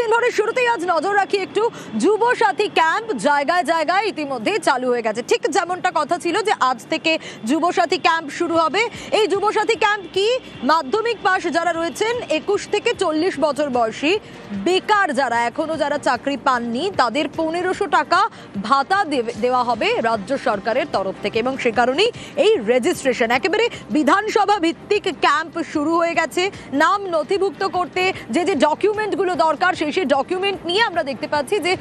দিন ভরে শুরুতেই আজ নজর রাখি একটু যুব সাথী ক্যাম্প। জায়গায় জায়গায় ইতিমধ্যে চালু হয়ে গেছে। ঠিক যেমনটা কথা ছিল যে আজ থেকে যুব সাথী ক্যাম্প শুরু হবে। এই যুব সাথী ক্যাম্প কি? মাধ্যমিক পাশ যারা রয়েছেন, একুশ থেকে চল্লিশ বছর বয়সী বেকার যারা, এখনও যারা চাকরি পাননি, তাদের পনেরোশো টাকা ভাতা দেওয়া হবে রাজ্য সরকারের তরফ থেকে। এবং সে কারণেই এই রেজিস্ট্রেশন একেবারে বিধানসভা ভিত্তিক ক্যাম্প শুরু হয়ে গেছে। নাম নথিভুক্ত করতে যে যে ডকুমেন্টগুলো দরকার সেই সেই ডকুমেন্ট নিয়ে আমরা দেখতে পাচ্ছি যে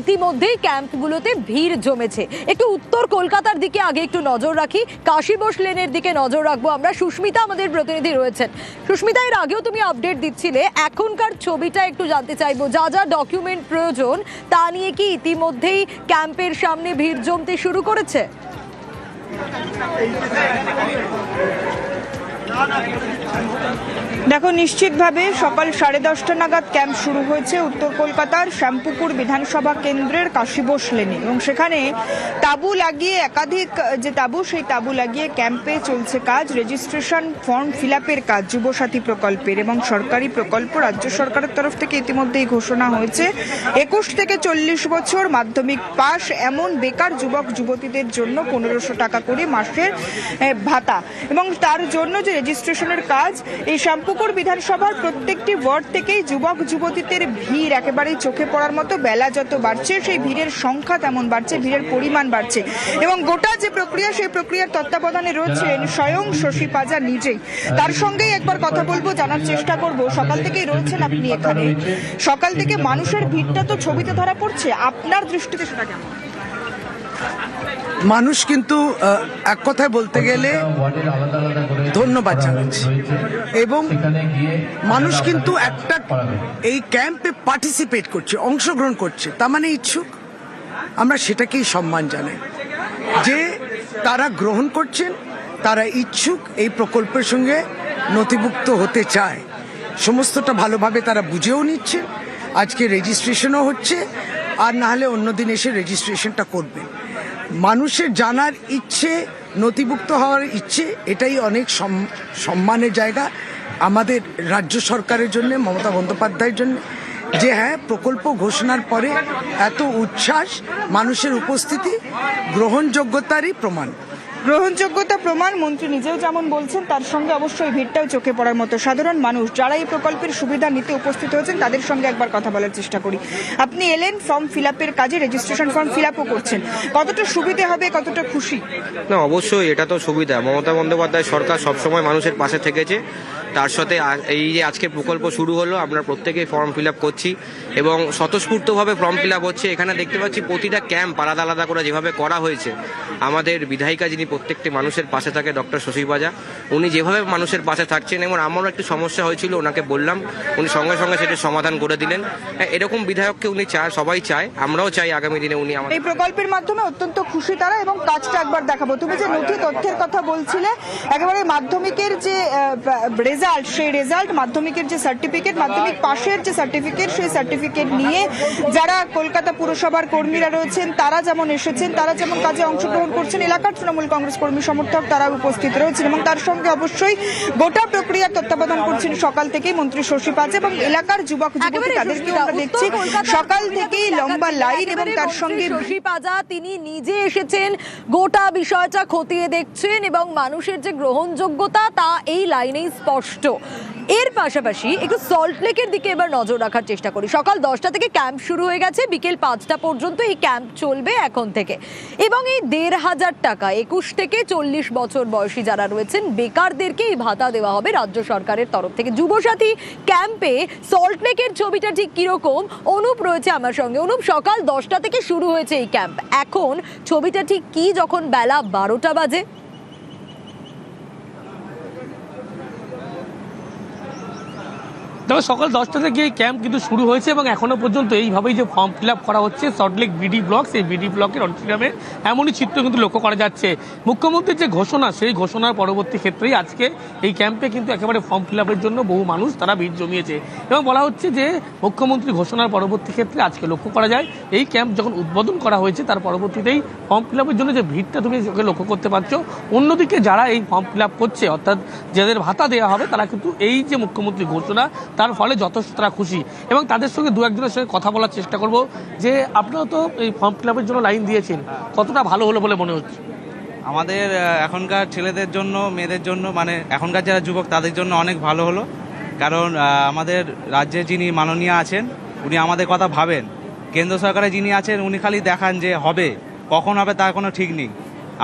ইতিমধ্যেই ক্যাম্পগুলোতে ভিড় জমেছে। একটু উত্তর কলকাতার দিকে আগে একটু নজর রাখি। কাশীবোস লেনের দিকে নজর রাখব আমরা। সুস্মিতা আমাদের প্রতিনিধি রয়েছেন। সুস্মিতা, এর আগেও তুমি আপডেট দিচ্ছিলে। এখনকার ছবিটা একটু জানতে চাইব। যা যা ডকুমেন্ট প্রয়োজন, তা নিয়ে কি ইতিমধ্যেই ক্যাম্পের সামনে ভিড় জমতে শুরু করেছে? দেখো, নিশ্চিতভাবে সকাল সাড়ে দশটা নাগাদ ক্যাম্প শুরু হয়েছে উত্তর কলকাতার শ্যামপুকুর বিধানসভা কেন্দ্রের কাশীবোস লেনে। এবং সেখানে তাঁবু লাগিয়ে একাধিক, যে তাঁবু, সেই তাঁবু লাগিয়ে ক্যাম্পে চলছে কাজ, রেজিস্ট্রেশন ফর্ম ফিল কাজ, যুবসাথী প্রকল্পের এবং সরকারি প্রকল্প রাজ্য সরকারের তরফ থেকে ইতিমধ্যেই ঘোষণা হয়েছে। একুশ থেকে চল্লিশ বছর মাধ্যমিক পাশ এমন বেকার যুবক, যুবতীদের জন্য পনেরোশো টাকা করে মাসের ভাতা। এবং তার জন্য যে রেজিস্ট্রেশনের কাজ। এই শ্যাম্পুকুর বিধানসভার প্রত্যেকটি ওয়ার্ড থেকেই যুবক, যুবতীদের ভিড় একেবারেই চোখে পড়ার মতো। বেলা যত বাড়ছে, সেই ভিড়ের সংখ্যা তেমন বাড়ছে, ভিড়ের পরিমাণ বাড়ছে। এবং গোটা যে প্রক্রিয়া, সেই প্রক্রিয়ার তত্ত্বাবধানে রয়েছেন স্বয়ং শশী পাজা নিজেই। তার সঙ্গেই একবার কথা বলব, জানার চেষ্টা করব। সকাল থেকেই রয়েছেন আপনি এখানে। সকাল থেকে মানুষের ভিড়টা তো ছবিতে ধরা পড়ছে। আপনার দৃষ্টিতে সেটা কেমন? মানুষ কিন্তু এক কথায় বলতে গেলে ধন্যবাদ জানাচ্ছি। এবং মানুষ কিন্তু একটা এই ক্যাম্পে পার্টিসিপেট করছে, অংশগ্রহণ করছে, তার মানে ইচ্ছুক। আমরা সেটাকেই সম্মান জানাই। যে তারা গ্রহণ করছেন, তারা ইচ্ছুক এই প্রকল্পের সঙ্গে নথিভুক্ত হতে চায়। সমস্তটা ভালোভাবে তারা বুঝেও নিচ্ছেন আজকে রেজিস্ট্রেশনও হচ্ছে, আর না হলে অন্যদিন এসে রেজিস্ট্রেশনটা করবেন মানুষের জানার ইচ্ছে, নথিভুক্ত হওয়ার ইচ্ছে, এটাই অনেক সম- সম্মানের জায়গা আমাদের রাজ্য সরকারের জন্য, মমতা বন্দ্যোপাধ্যায়ের জন্য। যে হ্যাঁ প্রকল্প ঘোষণার পরে এত উচ্ছ্বাস, মানুষের উপস্থিতি, গ্রহণযোগ্যতারই প্রমাণ। গ্রহণযোগ্যতা প্রমাণ মন্ত্রী নিজেও যেমন বলছেন, তার সঙ্গে অবশ্যই ভিড়টাও চোখে পড়ার মতো। সাধারণ মানুষ যারা এই প্রকল্পের সুবিধা নিতে উপস্থিত হয়েছেন, তাদের সঙ্গে একবার কথা বলার চেষ্টা করি। আপনি এলেন, ফর্ম ফিল আপের কাজে রেজিস্ট্রেশন ফর্ম ফিল আপও করছেন। কতটা সুবিধে হবে, কতটা খুশি? না, অবশ্যই এটা তো সুবিধা। মমতা বন্দ্যোপাধ্যায় সরকার সবসময় মানুষের পাশে থেকেছে। তার সাথে এই যে আজকে প্রকল্প শুরু হলো, আমরা প্রত্যেকেই ফর্ম ফিল আপ করছি। এবং স্বতঃস্ফূর্তভাবে ফর্ম ফিল আপ হচ্ছে। এখানে দেখতে পাচ্ছি প্রতিটা ক্যাম্প আলাদা আলাদা করে যেভাবে করা হয়েছে। আমাদের বিধায়িকা যিনি প্রত্যেকটি মানুষের পাশে থাকে ডক্টর শশী বাজা উনি যেভাবে মানুষের পাশে থাকছেন এবং আমারও একটু সমস্যা হয়েছিল ওনাকে বললাম উনি সঙ্গে সঙ্গে সেটা সমাধান করে দিলেন। হ্যাঁ, এরকম বিধায়ককে উনি চায় সবাই চায় আমরাও চাই আগামী দিনে উনি আমাদের এই প্রকল্পের মাধ্যমে অত্যন্ত খুশি তারা এবং কাজটা একবার দেখাবো। তুমি যে নথি তথ্যের কথা বলছিলে একেবারে মাধ্যমিকের যে রেজাল্ট সেই রেজাল্ট মাধ্যমিকের যে সার্টিফিকেট মাধ্যমিক পাশের যে সার্টিফিকেট সেই সার্টিফিকেট নিয়ে যারা কলকাতা পুরসভার কর্মীরা রয়েছেন তারা যেমন এসেছেন তারা যেমন কাজে অংশগ্রহণ করছেন এলাকার তৃণমূল কংগ্রেস কর্মী সমর্থক তারা উপস্থিত রয়েছেন এবং তার সঙ্গে অবশ্যই গোটা প্রক্রিয়ার তত্ত্বাবধান করছেন সকাল থেকেই মন্ত্রী শশী পাজা এবং এলাকার যুবক যুবতী সুস্মিতা, আমরা দেখছি। সকাল থেকেই লম্বা লাইন এবং তার সঙ্গে শশী পাজা তিনি নিজে এসেছেন গোটা বিষয়টা খতিয়ে দেখছেন এবং মানুষের যে গ্রহণযোগ্যতা তা এই লাইনেই স্পষ্ট। এর পাশাপাশি একটু সল্টলেকের দিকে এবার নজর রাখার চেষ্টা করি। সকাল দশটা থেকে ক্যাম্প শুরু হয়ে গেছে, বিকেল পাঁচটা পর্যন্ত এই ক্যাম্প চলবে এখন থেকে। এবং এই দেড় হাজার টাকা, একুশ থেকে চল্লিশ বছর বয়সী যারা রয়েছেন, বেকারদেরকে এই ভাতা দেওয়া হবে রাজ্য সরকারের তরফ থেকে। যুবসাথী ক্যাম্পে সল্টলেকের ছবিটা ঠিক কীরকম? অনুপ রয়েছে আমার সঙ্গে। অনুপ, সকাল দশটা থেকে শুরু হয়েছে এই ক্যাম্প এখন ছবিটা ঠিক কি? যখন বেলা বারোটা বাজে তবে সকাল দশটা থেকে ক্যাম্প কিন্তু শুরু হয়েছে এবং এখনও পর্যন্ত এইভাবেই যে ফর্ম ফিল করা হচ্ছে সল্টলেক বিডি ব্লক সেই বিডি ব্লকের অডিটোরিয়ামে এমনই চিত্র কিন্তু লক্ষ্য করা যাচ্ছে। মুখ্যমন্ত্রীর যে ঘোষণা, সেই ঘোষণার পরবর্তী ক্ষেত্রেই আজকে এই ক্যাম্পে কিন্তু একেবারে ফর্ম ফিল জন্য বহু মানুষ তারা ভিড় জমিয়েছে। এবং বলা হচ্ছে যে মুখ্যমন্ত্রী ঘোষণার পরবর্তী ক্ষেত্রে আজকে লক্ষ্য করা যায়, এই ক্যাম্প যখন উদ্বোধন করা হয়েছে, তার পরবর্তীতেই ফর্ম ফিল জন্য যে ভিড়টা তুমি লক্ষ্য করতে পারছ, অন্যদিকে যারা এই ফর্ম ফিল করছে, অর্থাৎ যাদের ভাতা দেওয়া হবে, তারা কিন্তু এই যে মুখ্যমন্ত্রী ঘোষণা তার ফলে যথেষ্ট তারা খুশি। এবং তাদের সঙ্গে দু একজনের সঙ্গে কথা বলার চেষ্টা করব যে আপনারা তো এই ফর্ম ফিল জন্য লাইন দিয়েছেন। কতটা ভালো হলো বলে মনে হচ্ছে? আমাদের এখনকার ছেলেদের জন্য মেয়েদের জন্য মানে এখনকার যারা যুবক তাদের জন্য অনেক ভালো হলো। কারণ আমাদের রাজ্যে যিনি মাননীয় আছেন উনি আমাদের কথা ভাবেন। কেন্দ্র সরকারে যিনি আছেন উনি খালি দেখান যে হবে কখন হবে তার কোনো ঠিক নেই।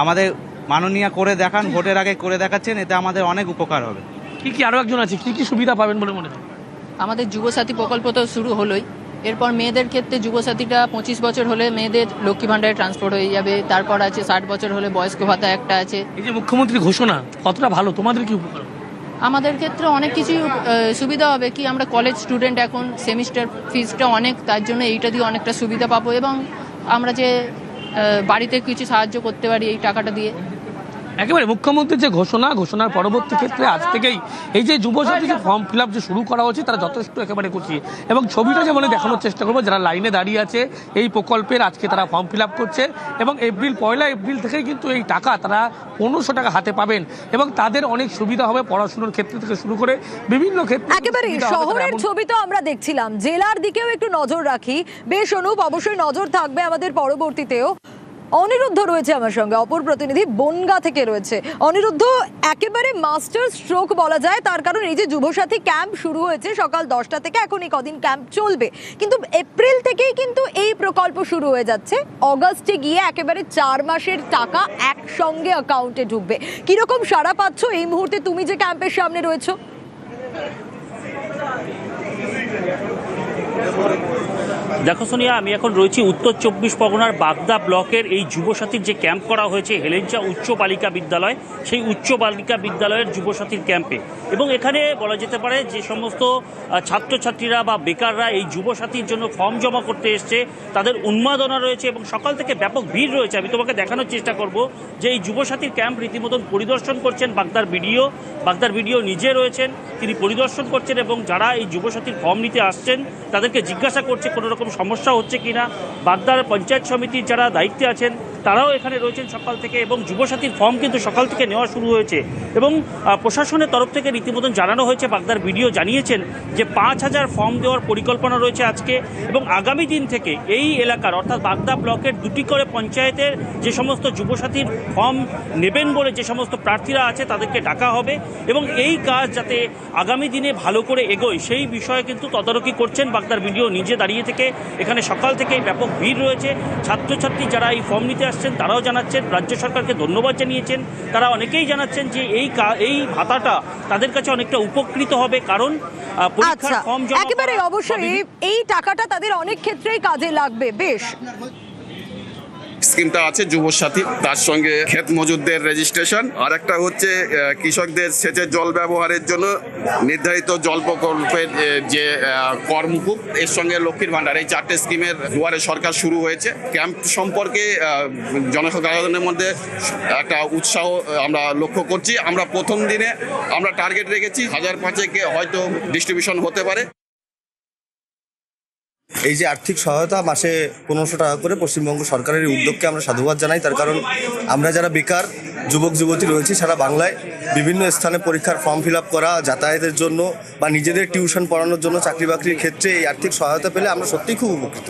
আমাদের মাননীয় করে দেখান ভোটের আগে করে দেখাচ্ছেন এতে আমাদের অনেক উপকার হবে। কি কি আরও একজন আছে? কি কি সুবিধা পাবেন বলে মনে হয়? আমাদের যুবসাথী প্রকল্প তো শুরু হলোই। এরপর মেয়েদের ক্ষেত্রে যুবসাথীটা পঁচিশ বছর হলে মেয়েদের লক্ষ্মী ভাণ্ডারে ট্রান্সফার হয়ে যাবে। তারপর আছে ষাট বছর হলে বয়স্ক ভাতা একটা আছে। এই যে মুখ্যমন্ত্রী ঘোষণা কতটা ভালো? তোমাদের কি উপকার আমাদের ক্ষেত্রে অনেক কিছু সুবিধা হবে কি আমরা কলেজ স্টুডেন্ট এখন সেমিস্টার ফিজটা অনেক তার জন্য এইটা দিয়ে অনেকটা সুবিধা পাবো এবং আমরা যে বাড়িতে কিছু সাহায্য করতে পারি এই টাকাটা দিয়ে। একেবারে মুখ্যমন্ত্রীর যে ঘোষণা ঘোষণার পরবর্তী ক্ষেত্রে আজ থেকেই এই যে যুবসাথী যে ফর্ম ফিল যে শুরু করা হচ্ছে তারা যথেষ্ট একেবারে খুশি এবং ছবিটা যেমন দেখানোর চেষ্টা করব যারা লাইনে দাঁড়িয়ে আছে এই প্রকল্পের আজকে তারা ফর্ম ফিল করছে। এবং এপ্রিল পয়লা এপ্রিল থেকেই কিন্তু এই টাকা তারা পনেরোশো টাকা হাতে পাবেন। এবং তাদের অনেক সুবিধা হবে পড়াশুনোর ক্ষেত্রে থেকে শুরু করে বিভিন্ন ক্ষেত্রে একেবারে শহরের ছবি তো আমরা দেখছিলাম। জেলার দিকেও একটু নজর রাখি। বেশ অনুপ অবশ্যই নজর থাকবে আমাদের পরবর্তীতেও। অনিরুদ্ধ রয়েছে আমার সঙ্গে। অপর প্রতিনিধি বনগা থেকে রয়েছে। অনিরুদ্ধ, একেবারে মাস্টার স্ট্রোক বলা যায়। তার কারণ এই যে যুবসাথী ক্যাম্প শুরু হয়েছে সকাল দশটা থেকে, এখন এই কদিন ক্যাম্প চলবে। কিন্তু এপ্রিল থেকেই কিন্তু এই প্রকল্প শুরু হয়ে যাচ্ছে। অগাস্টে গিয়ে একেবারে চার মাসের টাকা একসঙ্গে অ্যাকাউন্টে ঢুকবে। কীরকম সাড়া পাচ্ছ এই মুহূর্তে? তুমি যে ক্যাম্পের সামনে রয়েছো। দেখো সোনিয়া, আমি এখন রয়েছি উত্তর চব্বিশ পরগনার বাগদা ব্লকের এই যুবসাথীর যে ক্যাম্প করা হয়েছে, হেলেঞ্চা উচ্চ বালিকা বিদ্যালয়, সেই উচ্চ বালিকা বিদ্যালয়ের যুবসাথীর ক্যাম্পে। এবং এখানে বলা যেতে পারে যে সমস্ত ছাত্রছাত্রীরা বা বেকাররা এই যুবসাথীর জন্য ফর্ম জমা করতে এসছে, তাদের উন্মাদনা রয়েছে এবং সকাল থেকে ব্যাপক ভিড় রয়েছে। আমি তোমাকে দেখানোর চেষ্টা করব যে এই যুবসাথীর ক্যাম্প রীতিমতন পরিদর্শন করছেন বাগদার বিডিও। বাগদার বিডিও নিজে রয়েছেন, তিনি পরিদর্শন করছেন এবং যারা এই যুবসাথীর ফর্ম নিতে আসছেন, তাদেরকে জিজ্ঞাসা করছে কোনো রকম সমস্যা হচ্ছে কিনা? বাগদার পঞ্চায়েত সমিতির যারা দায়িত্বে আছেন তারাও এখানে রয়েছেন সকাল থেকে এবং যুবসাথীর ফর্ম কিন্তু সকাল থেকে নেওয়া শুরু হয়েছে। এবং প্রশাসনের তরফ থেকে রীতিমতন জানানো হয়েছে, বাগদার ভিডিও জানিয়েছেন যে পাঁচ হাজার ফর্ম দেওয়ার পরিকল্পনা রয়েছে আজকে এবং আগামী দিন থেকে এই এলাকার, অর্থাৎ বাগদা ব্লকের দুটি করে পঞ্চায়েতের যে সমস্ত যুবসাথীর ফর্ম নেবেন বলে যে সমস্ত প্রার্থীরা আছে তাদেরকে ডাকা হবে এবং এই কাজ যাতে আগামী দিনে ভালো করে এগোয় সেই বিষয়ে কিন্তু তদারকি করছেন বাগদার ভিডিও নিজে দাঁড়িয়ে থেকে। এখানে সকাল থেকেই ব্যাপক ভিড় রয়েছে। ছাত্রছাত্রী যারা এই ফর্ম নিতে আসছেন তারাও জানাচ্ছেন রাজ্য সরকারকে ধন্যবাদ জানিয়েছেন। তারা অনেকেই জানাচ্ছেন যে এই এই ভাতাটা তাদের কাছে অনেকটা উপকৃত হবে কারণ পরীক্ষার আচ্ছা ফর্ম জমা একেবারে অবশ্যই এই টাকাটা তাদের অনেক ক্ষেত্রেই কাজে লাগবে বেশ। স্কিমটা আছে যুবসাথী। তার সঙ্গে ক্ষেত মজুরদের রেজিস্ট্রেশন আর একটা হচ্ছে কৃষকদের সেচের জল ব্যবহারের জন্য নির্ধারিত জল প্রকল্পের যে আহ, কর মুকুব এর সঙ্গে লক্ষ্মীর ভাণ্ডার। এই চারটে স্কিমের দুয়ারে সরকার শুরু হয়েছে। ক্যাম্প সম্পর্কে জনসাধারণের মধ্যে একটা উৎসাহ আমরা লক্ষ্য করছি। আমরা প্রথম দিনে আমরা টার্গেট রেখেছি। হাজার পাঁচেকে হয়তো ডিস্ট্রিবিউশন হতে পারে। এই যে আর্থিক সহায়তা মাসে পনেরোশো টাকা করে পশ্চিমবঙ্গ সরকারের এই উদ্যোগকে আমরা সাধুবাদ জানাই। তার কারণ আমরা যারা বেকার, যুবক, যুবতী রয়েছি সারা বাংলায়, বিভিন্ন স্থানে পরীক্ষার ফর্ম ফিল করা, যাতায়াতের জন্য বা নিজেদের টিউশন পড়ানোর জন্য চাকরি বাকরির ক্ষেত্রে এই আর্থিক সহায়তা পেলে আমরা সত্যিই খুব উপকৃত।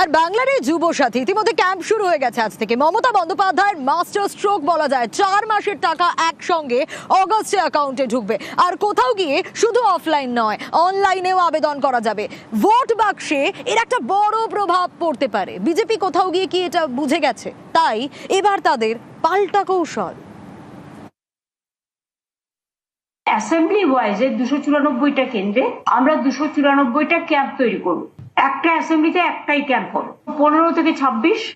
আর বাংলার এই যুব সাথী ইতিমধ্যে ক্যাম্প শুরু হয়ে গেছে আজ থেকে। মমতা বন্দ্যোপাধ্যায়ের মাস্টার স্ট্রোক বলা যায়। চার মাসের টাকা একসঙ্গে অগস্টে অ্যাকাউন্টে ঢুকবে। আর কোথাও গিয়ে শুধু অফলাইন নয় অনলাইনেও আবেদন করা যাবে। ভোট বাক্সে এর একটা বড় প্রভাব পড়তে পারে। বিজেপি কোথাও গিয়ে কি এটা বুঝে গেছে? তাই এবার তাদের পাল্টা কৌশল। অ্যাসেম্বলি ওয়াইজে দুশো চুরানব্বইটা কেন্দ্রে আমরা দুশো চুরানব্বইটা ক্যাম্প তৈরি করব। একটা অ্যাসেম্বলিতে একটাই ক্যাম্প হবে। পনেরো থেকে ছাব্বিশ,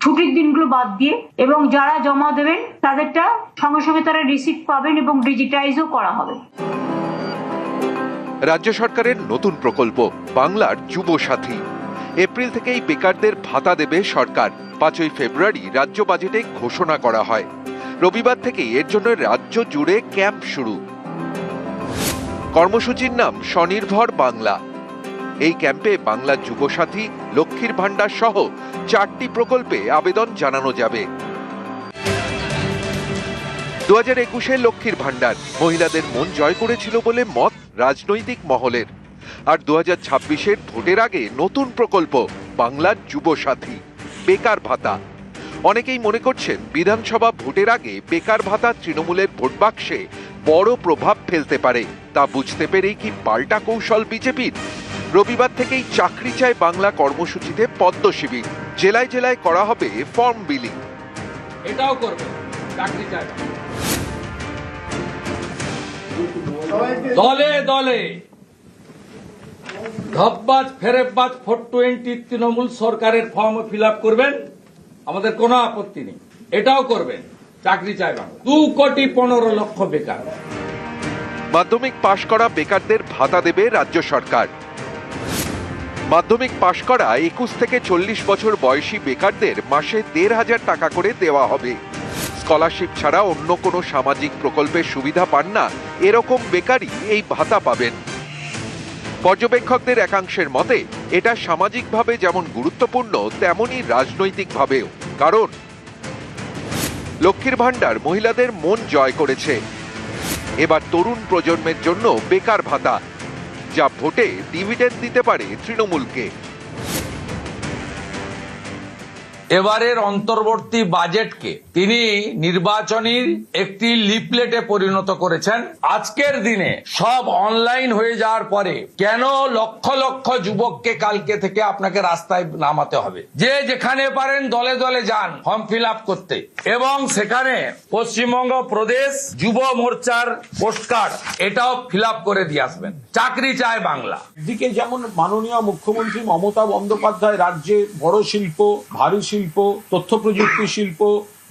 ছুটির দিনগুলো বাদ দিয়ে এবং যারা জমা দেবেন, তাদেরটা সঙ্গে সঙ্গে তারা রিসিপ্ট পাবেন এবং ডিজিটাইজও করা হবে। রাজ্য সরকারের নতুন প্রকল্প, বাংলার যুব সাথী। এপ্রিল থেকেই বেকারদের ভাতা দেবে সরকার। পাঁচই ফেব্রুয়ারি রাজ্য বাজেটে ঘোষণা করা হয়। রবিবার থেকেই এর জন্য রাজ্য জুড়ে ক্যাম্প শুরু। কর্মসূচির নাম স্বনির্ভর বাংলা। এই ক্যাম্পে বাংলা যুবসাথী লক্ষ্মীর ভাণ্ডার সহ চারটি প্রকল্পে আবেদন জানানো যাবে। দু হাজার একুশে লক্ষ্মীর ভাণ্ডার মহিলাদের মন জয় করেছিল বলে মত রাজনৈতিক মহলের। আর দু হাজার ছাব্বিশের ভোটের আগে নতুন প্রকল্প বাংলার যুব সাথী বেকার ভাতা। অনেকেই মনে করছেন বিধানসভা ভোটের আগে বেকার ভাতা তৃণমূলের ভোট বাক্সে বড় প্রভাব ফেলতে পারে। তা বুঝতে পেরেই কি পাল্টা কৌশল বিজেপির? রবিবার থেকেই চাকরি চায় বাংলা কর্মসূচিতে পদ্ম শিবির। জেলায় জেলায় করা হবে ফর্ম বিলিং। এটাও করবে, চাকরি চাই দলে দলে। ধপবাজ, ফেরেববাজ, ফোর টোয়েন্টি তৃণমূল সরকারের ফর্ম ফিল আপ করবেন, আমাদের কোনো আপত্তি নেই। এটাও করবেন, চাকরি চাই বাংলা। দু কোটি পনেরো লক্ষ বেকার। মাধ্যমিক পাশ করা বেকারদের ভাতা দেবে রাজ্য সরকার। মাধ্যমিক পাশ করা একুশ থেকে চল্লিশ বছর বয়সী বেকারদের মাসে দেড় হাজার টাকা করে দেওয়া হবে। স্কলারশিপ ছাড়া অন্য কোনো সামাজিক প্রকল্পের সুবিধা পান না, এরকম বেকারই এই ভাতা পাবেন। পর্যবেক্ষকদের একাংশের মতে, এটা সামাজিকভাবে যেমন গুরুত্বপূর্ণ, তেমনই রাজনৈতিকভাবেও। কারণ, লক্ষ্মীর ভাণ্ডার মহিলাদের মন জয় করেছে। এবার তরুণ প্রজন্মের জন্য বেকার ভাতা যা ভোটে ডিভিডেন্ড দিতে পারে তৃণমূলকে। এবারের অন্তর্বর্তী বাজেটকে তিনি নির্বাচনীর একটি লিপলেটে পরিণত করেছেন। আজকের দিনে সব অনলাইন হয়ে যাওয়ার পরে কেন লক্ষ লক্ষ যুবককে কালকে থেকে আপনাকে রাস্তায় নামাতে হবে? যে যেখানে পারেন দলে দলে যান ফর্ম ফিল আপ করতে। এবং সেখানে পশ্চিমবঙ্গ প্রদেশ যুব মোর্চার পোস্টকার্ড এটাও ফিল আপ করে দিয়ে আসবেন। চাকরি চায় বাংলা। একদিকে যেমন মাননীয় মুখ্যমন্ত্রী মমতা বন্দ্যোপাধ্যায় রাজ্যে বড় শিল্প ভারী শিল্প তথ্য প্রযুক্তি শিল্প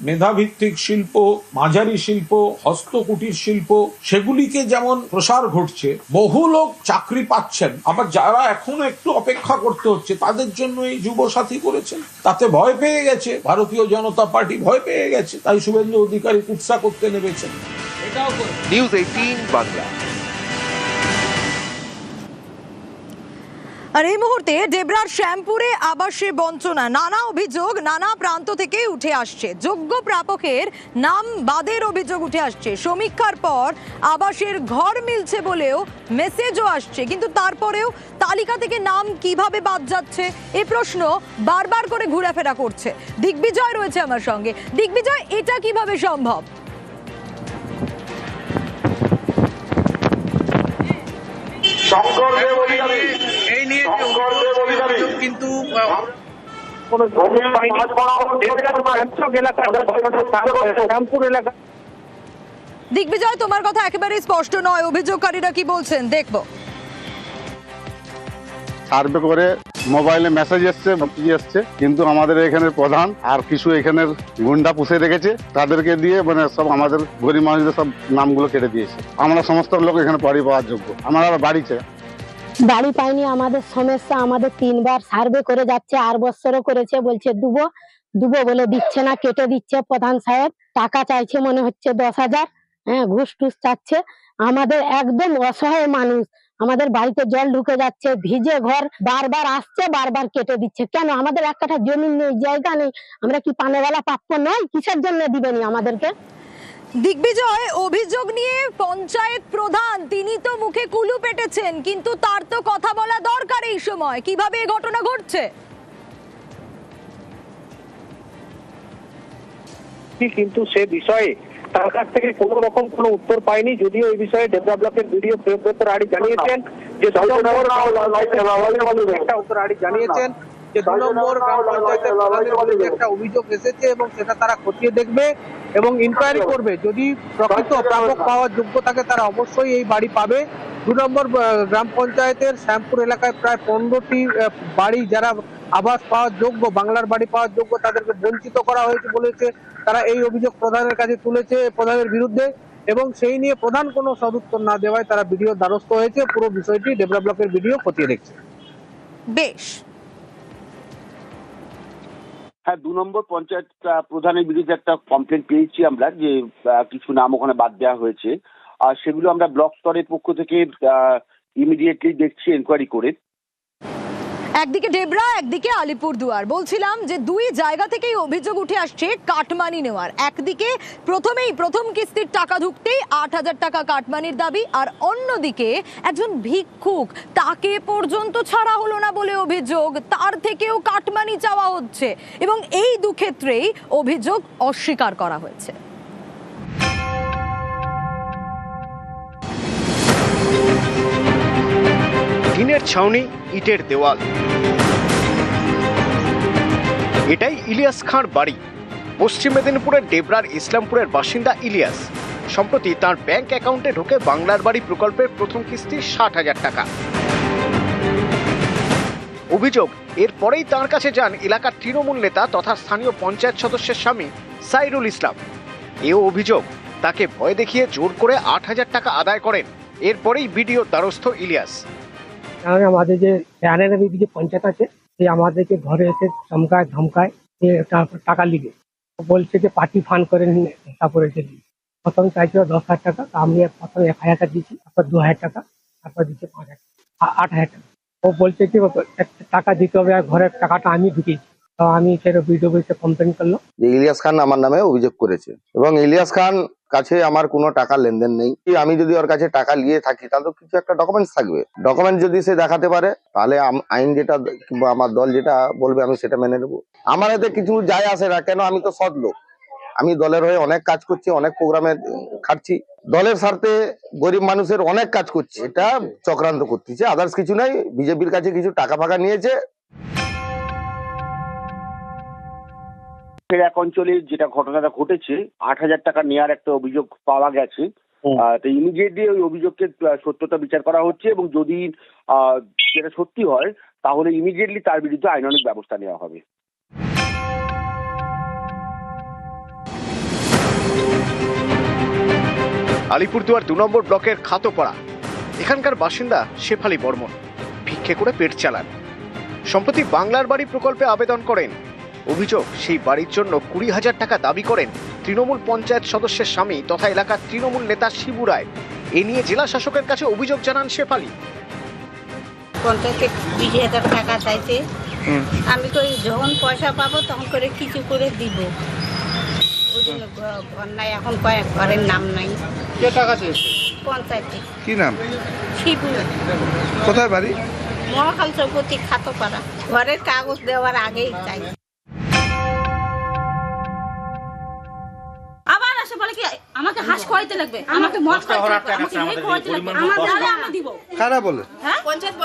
মেধাভিত্তিক শিল্প মাঝারি শিল্প হস্তকুটির শিল্প সেগুলিকে যেমন প্রসার ঘটছে বহু লোক চাকরি পাচ্ছেন আবার যারা এখনও একটু অপেক্ষা করতে হচ্ছে তাদের জন্য এই যুব সাথী করেছেন। তাতে ভয় পেয়ে গেছে ভারতীয় জনতা পার্টি ভয় পেয়ে গেছে তাই শুভেন্দু অধিকারী কুৎসা করতে নেমেছেন। এটাও নিউজ এইটিন বাংলা। আর এই মুহূর্তে ডেবরার শ্যামপুরে আবাসে বঞ্চনা। নানা অভিযোগ, নানা প্রান্ত থেকে উঠে আসছে। যোগ্য প্রাপকের নাম বাদের অভিযোগ উঠে আসছে। সমীক্ষার পর আবাসের ঘর মিলছে বলেও মেসেজও আসছে। কিন্তু তারপরেও তালিকা থেকে নাম কীভাবে বাদ যাচ্ছে, এ প্রশ্ন বারবার করে ঘোরাফেরা করছে। দিগ্বিজয় রয়েছে আমার সঙ্গে। দিগ্বিজয়, এটা কীভাবে সম্ভব? অভিযোগ কিন্তু দিগ্বিজয় তোমার কথা একেবারেই স্পষ্ট নয়। অভিযোগকারীরা কি বলছেন? দেখব। সার্ভে করে মোবাইলে মেসেজ এসছে এসছে কিন্তু আমাদের এখানের প্রধান আর কিছু এখানের গুন্ডা পুষে রেখেছে তাদেরকে দিয়ে মানে সব আমাদের গরিব মানুষদের সব নামগুলো কেটে দিয়েছে। আমরা সমস্ত লোক এখানে বাড়ি পাওয়ার যোগ্য। আমরা আবার বাড়ি চাই। বাড়ি পাইনি, আমাদের সমস্যা, আমাদের তিনবার সার্ভে করে যাচ্ছে, আর বছরও করেছে, বলছে দুবো দুবো বলে দিচ্ছে না, কেটে দিচ্ছে প্রধান সাহেব, টাকা চাইছে মনে হচ্ছে দশ হাজার হ্যাঁ ঘুষ টুস চাচ্ছে। আমাদের একদম অসহায় মানুষ, আমাদের বাড়িতে জল ঢুকে যাচ্ছে, ভিজে ঘর, বারবার আসছে, বারবার কেটে দিচ্ছে। কেন? আমাদের এক কাঠা জমি নেই, জায়গা নেই, আমরা কি পানেওয়ালা প্রাপ্য নয়? কিসের জন্য দিবেনি আমাদেরকে? দিগ্বিজয় অভিযোগ নিয়ে পঞ্চায়েত প্রধান তিনি তো মুখে কুলু পেটেছেন কিন্তু তার তো কথা বলা দরকার এই সময় কীভাবে এই ঘটনা ঘটছে কিন্তু সে বিষয়ে তার কাছ থেকে কোনো রকম কোনো উত্তর পাইনি যদিও এই বিষয়ে ডেভেলপ ব্লকের ভিডিও প্রেমদত্ত রাড়ি জানিয়েছেন যে উত্তর রাড়ি জানিয়েছেন যে দু নম্বর গ্রাম পঞ্চায়েতের প্রধানের বিরুদ্ধে একটা অভিযোগ এসেছে এবং সেটা তারা খতিয়ে দেখবে এবং ইনকোয়ারি করবে। যদি প্রকৃত প্রাপক পাওয়ার যোগ্য থাকে তারা অবশ্যই এই বাড়ি পাবে। দু নম্বর গ্রাম পঞ্চায়েতের শ্যামপুর এলাকায় প্রায় পনেরোটি বাড়ি যারা আবাস পাওয়ার যোগ্য বাংলার বাড়ি পাওয়ার যোগ্য তাদেরকে বঞ্চিত করা হয়েছে বলেছে। তারা এই অভিযোগ প্রধানের কাছে তুলেছে প্রধানের বিরুদ্ধে এবং সেই নিয়ে প্রধান কোনো সদুত্তর না দেওয়ায় তারা ভিডিও দ্বারস্থ হয়েছে। পুরো বিষয়টি ডেভেলপ ব্লকের ভিডিও খতিয়ে দেখছে। বেশ। হ্যাঁ দু নম্বর পঞ্চায়েত প্রধানের বিরুদ্ধে একটা কমপ্লেন পেয়েছি আমরা যে কিছু নাম ওখানে বাদ দেওয়া হয়েছে। আর সেগুলো আমরা ব্লক স্তরের পক্ষ থেকে ইমিডিয়েটলি দেখছি এনকোয়ারি করে। একদিকে ডেবরা, একদিকে আলিপুরদুয়ার। বলছিলাম যে দুই জায়গা থেকেই অভিযোগ উঠে আসছে কাটমানি নেওয়ার। একদিকে প্রথমেই প্রথম কিস্তির টাকা ঢুকতেই আট হাজার টাকা কাটমানির দাবি, আর অন্যদিকে একজন ভিক্ষুক, তাকে পর্যন্ত ছাড়া হলো না বলে অভিযোগ, তার থেকেও কাটমানি চাওয়া হচ্ছে। এবং এই দুক্ষেত্রেই অভিযোগ অস্বীকার করা হয়েছে। টিনের ছাউনি, ইটের দেওয়াল। এটাই ইলিয়াস খাঁর বাড়ি। পশ্চিম মেদিনীপুরের ডেবরার ইসলামপুরের বাসিন্দা ইলিয়াস। সম্প্রতি তার ব্যাংক অ্যাকাউন্টে ঢোকে বাংলার বাড়ি প্রকল্পের প্রথম কিস্তি ষাট হাজার টাকা। অভিযোগ, এরপরেই তার কাছে যান এলাকার তৃণমূল নেতা তথা স্থানীয় পঞ্চায়েত সদস্যের স্বামী সাইরুল ইসলাম। এও অভিযোগ, তাকে ভয় দেখিয়ে জোর করে আট হাজার টাকা আদায় করেন। এরপরেই বিডিও দ্বারস্থ ইলিয়াস। কারণ আমাদের যে প্যানের যে পঞ্চায়েত আছে, সে আমাদেরকে ঘরে এসে চমকায়, ধমকায় যে তারপর টাকা লিবে বলছে যে পার্টি ফান্ড করে নিয়ে তারপরে যে প্রথম চাইছিল দশ হাজার টাকা, তা আমি প্রথম এক হাজার টাকা দিয়েছি, তারপর দু হাজার টাকা, তারপর দিচ্ছে পাঁচ হাজার আ- আট হাজার টাকা। ও বলছে কি একটা টাকা দিতে হবে আর ঘরের টাকাটা আমি ঢুকিয়েছি। আমি সেটা ভিডিও কমপ্লেন করল যে ইলিয়াস খান আমার নামে অভিযোগ করেছে। এবং ইলিয়াস খান কাছে আমার কোনো টাকা লেনদেন নেই। আমি যদি ওর কাছে টাকা নিয়ে থাকি, তাহলে তো কিছু একটা ডকুমেন্টস থাকবে। ডকুমেন্ট যদি সে দেখাতে পারে, তাহলে আইন যেটা কিংবা আমার দল যেটা বলবে, আমি সেটা মেনে নেব। আমার এতে কিছু যায় আসে না, কেন আমি তো সৎ লোক? আমি দলের হয়ে অনেক কাজ করছি, অনেক প্রোগ্রামে খাটছি। দলের স্বার্থে গরিব মানুষের অনেক কাজ করছি। এটা চক্রান্ত করতেছে। আদার্স কিছু নাই, বিজেপির কাছে কিছু টাকা ফাঁকা নিয়েছে। এক অঞ্চলে যেটা ঘটনাটা ঘটেছে আট হাজার টাকা নেওয়ার একটা অভিযোগ পাওয়া গেছে। তো ইমিডিয়েটলি ওই অভিযোগকে সত্যতা বিচার করা হচ্ছে এবং যদি সেটা সত্যি হয় তাহলে ইমিডিয়েটলি তার বিরুদ্ধে আইনানুগ ব্যবস্থা নেওয়া হবে। আলিপুরদুয়ার দু নম্বর ব্লকের খাতোপাড়া। এখানকার বাসিন্দা শেফালি বর্মন। ভিক্ষে করে পেট চালান। সম্প্রতি বাংলার বাড়ি প্রকল্পে আবেদন করেন অভিযোগ সেই বাড়ির জন্য কুড়ি হাজার টাকা দাবি করেন তৃণমূল পঞ্চায়েত সদস্যের স্বামী তথা এলাকার তৃণমূল নেতা শিবু রায়। এ নিয়ে জেলা শাসকের কাছে অভিযোগ জানান শেফালি। পঞ্চায়েতে বিশ হাজার টাকা চাইছে। আমি কই যখন পয়সা পাবো তখন করে কিছু করে দিব। ওই জন্য ঘর নাই এখন কয়েক ঘরের নাম নাই। কে টাকা চেয়েছে? পঞ্চায়েতে। কি নাম? শিবু। কোথায় বাড়ি? মহাকাল চৌপতি খাতো পাড়া ঘরের কাগজ দেওয়ার আগেই চাই। আমাকে হাঁস খাওয়াইতে লাগবে আমাকে মদ খাওয়াইতে লাগবে আমাকে এই খাওয়াইতে লাগবে আমার আমি দিব। কারা বলে? হ্যাঁ? পঞ্চায়েত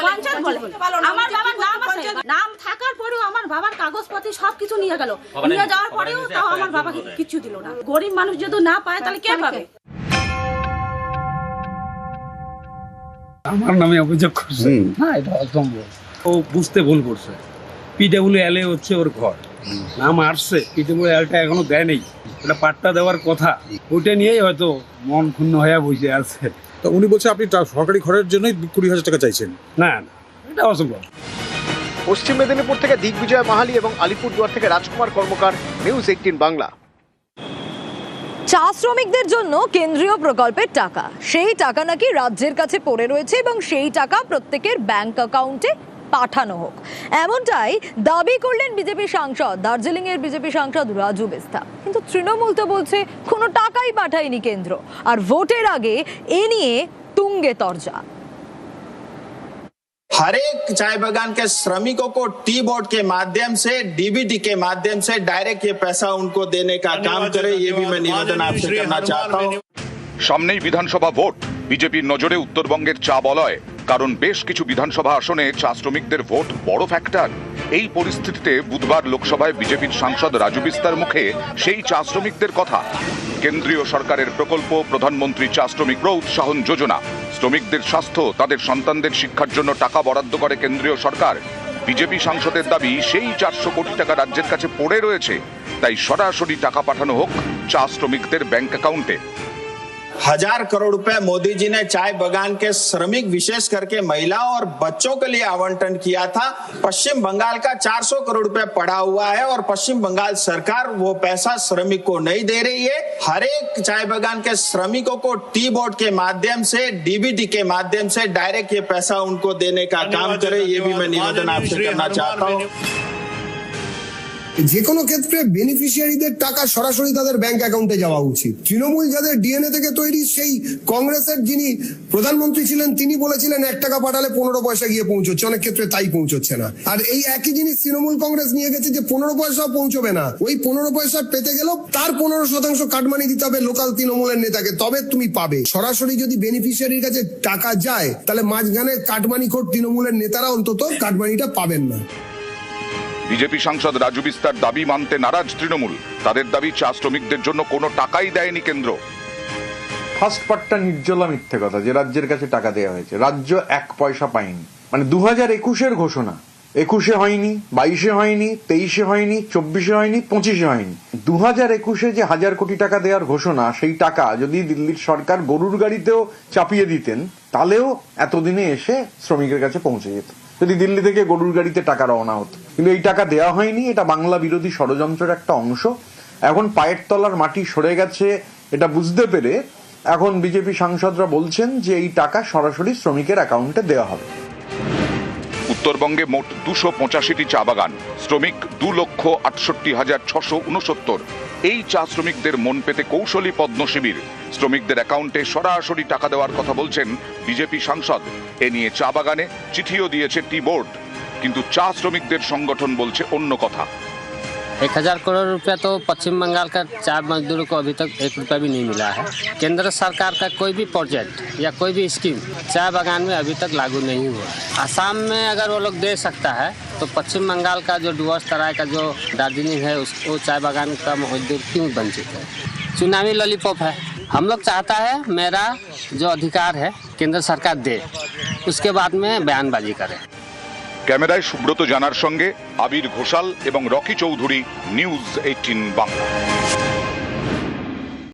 বলে আমার বাবার নাম আছে নাম থাকার পরেও আমার বাবার কাগজপত্র সবকিছু নিয়ে গেল। নিয়ে যাওয়ার পরেও তাও আমার বাবাকে কিছু দিল না। গরিব মানুষ যদি না পায় তাহলে কে পাবে? আমার নামে অভিযোগ করছে। না এটা অসম্ভব। ও বুঝতে ভুল করছে। পিডাব্লিউ এল হচ্ছে ওর ঘর। নাম আসছে পিডাব্লিউ এলটা এখনও দেয় নেই এটা পাট্টা দেওয়ার কথা। ওইটা নিয়েই হয়তো মন ক্ষুণ্ণ হয়ে বসে আছে। তো উনি বলছে আপনি সরকারি ঘরের জন্যই কুড়ি হাজার টাকা চাইছেন। না না এটা অসম্ভব। পশ্চিম মেদিনীপুর থেকে দিগ্বিজয় মাহালি এবং আলিপুরদুয়ার থেকে রাজকুমার কর্মকার নিউজ এইটিন বাংলা। চা শ্রমিকদের জন্য কেন্দ্রীয় প্রকল্পের টাকা। সেই টাকা নাকি রাজ্যের কাছে পড়ে রয়েছে এবং সেই টাকা প্রত্যেকের ব্যাংক অ্যাকাউন্টে পাঠানো হোক এমনটাই দাবি করলেন বিজেপি সাংসদ দার্জিলিং এর বিজেপি সাংসদ রাজু বেস্তা কিন্তু তৃণমূল তো বলছে কোনো টাকাই পাঠায়নি কেন্দ্র আর ভোটের আগে এ নিয়ে তুঙ্গে তরজা हर एक चाय बागान के श्रमिकों को टी बोर्ड के माध्यम से डीबीटी के माध्यम से डायरेक्ट ये पैसा उनको देने का काम करे ये भी मैं निवेदन आपसे करना चाहता हूँ সামনেই বিধানসভা ভোট বিজেপির নজরে উত্তরবঙ্গের চা বলয় কারণ বেশ কিছু বিধানসভা আসনে চা শ্রমিকদের ভোট বড় ফ্যাক্টর এই পরিস্থিতিতে বুধবার লোকসভায় বিজেপির সাংসদ রাজু বিস্তার মুখে সেই চা শ্রমিকদের কথা। কেন্দ্রীয় সরকারের প্রকল্প, প্রধানমন্ত্রী চা শ্রমিক উৎসাহন যোজনা। শ্রমিকদের স্বাস্থ্য, তাদের সন্তানদের শিক্ষার জন্য টাকা বরাদ্দ করে কেন্দ্রীয় সরকার। বিজেপি সাংসদের দাবি, সেই চারশো কোটি টাকা রাজ্যের কাছে পড়ে রয়েছে। তাই সরাসরি টাকা পাঠানো হোক চা শ্রমিকদের ব্যাংক অ্যাকাউন্টে। हज़ार करोड़ रुपए मोदी जी ने चाय बगान के श्रमिक विशेष करके महिलाओं और बच्चों के लिए आवंटन किया था। पश्चिम बंगाल का 400 करोड़ रुपए पड़ा हुआ है और पश्चिम बंगाल सरकार वो पैसा श्रमिक को नहीं दे रही है। हर एक चाय बगान के श्रमिकों को टी बोर्ड के माध्यम से डीबीटी के माध्यम से डायरेक्ट ये पैसा उनको देने का काम करे ये भी मैं निवेदन आपसे करना चाहता हूँ। যে কোনো ক্ষেত্রে বেনিফিশিয়ারিদের টাকা সরাসরি তাদের ব্যাংক অ্যাকাউন্টে যাওয়া উচিত। তৃণমূল যাদের ডিএনএ থেকে তৈরি, সেই কংগ্রেসের যিনি প্রধানমন্ত্রী ছিলেন, তিনি বলেছিলেন, এক টাকা পাঠালে পনেরো পয়সা গিয়ে পৌঁছচ্ছে। অনেক ক্ষেত্রে তাই পৌঁছচ্ছে না। আর এই একই জিনিস তৃণমূল কংগ্রেস নিয়ে গেছে যে, পনেরো পয়সাও পৌঁছবে না। ওই পনেরো পয়সা পেতে গেলেও তার পনেরো শতাংশ কাটমানি দিতে হবে লোকাল তৃণমূলের নেতাকে। তবে তুমি পাবে। সরাসরি যদি বেনিফিশিয়ারির কাছে টাকা যায়, তাহলে মাঝখানে কাটমানি খোর তৃণমূলের নেতারা অন্তত কাটমানিটা পাবেন না। বিজেপি সাংসদ রাজু বিস্তার দাবি মানতে নারাজ তৃণমূল। তাদের দাবি, চা শ্রমিকদের জন্য কোনো টাকাই দেয়নি কেন্দ্র। ফার্স্ট পার্টটা নির্জলা মিথ্যে কথা, যে রাজ্যের কাছে টাকা দেওয়া হয়েছে। রাজ্য এক পয়সা পায়নি। মানে দু হাজার একুশের ঘোষণা। একুশে হয়নি, বাইশে হয়নি, তেইশে হয়নি, চব্বিশে হয়নি, পঁচিশে হয়নি। দু হাজার একুশে যে হাজার কোটি টাকা দেওয়ার ঘোষণা, সেই টাকা যদি দিল্লির সরকার গরুর গাড়িতেও চাপিয়ে দিতেন, তাহলেও এতদিনে এসে শ্রমিকের কাছে পৌঁছে যেত। যদি দিল্লি থেকে গরুর গাড়িতে টাকা রওনা হতো। কিন্তু এই টাকা দেওয়া হয়নি, এটা বাংলা বিরোধী ষড়যন্ত্রের একটা অংশ। এখন পায়ের তলার মাটি সরে গেছে, এটা বুঝতে পেরে এখন বিজেপি সাংসদরা বলছেন যে এই টাকা সরাসরি শ্রমিকের অ্যাকাউন্টে দেওয়া হবে। উত্তরবঙ্গে মোট দুশো পঁচাশিটি চা বাগান, শ্রমিক দু লক্ষ আটষট্টি হাজার ছশো উনসত্তর এই চা শ্রমিকদের মন পেতে কৌশলী পদ্ম শিবির শ্রমিকদের অ্যাকাউন্টে সরাসরি টাকা দেওয়ার কথা বলছেন বিজেপি সাংসদ। এ নিয়ে চা বাগানে চিঠিও দিয়েছে টি বোর্ড। কিন্তু চা শ্রমিকদের সংগঠন বলছে অন্য কথা एक हजार करोड़ रुपया तो पश्चिम बंगाल का चार मजदूरों को अभी तक एक रुपया भी नहीं मिला है केंद्र सरकार का कोई भी प्रोजेक्ट या कोई भी स्कीम चाय बागान में अभी तक लागू नहीं हुआ आसाम में अगर वो लोग दे सकता है तो पश्चिम बंगाल का जो डुअर्स तराई का जो दार्जिलिंग है उस वो चाय बागान का मजदूर क्यों वंचित है चुनावी लॉलीपॉप है हम लोग चाहता है मेरा जो अधिकार है केंद्र सरकार दे उसके बाद में बयानबाजी करे ক্যামেরায় সুব্রত জানার সঙ্গে আবির ঘোষাল এবং রকি চৌধুরী নিউজ এইটিন বাংলা।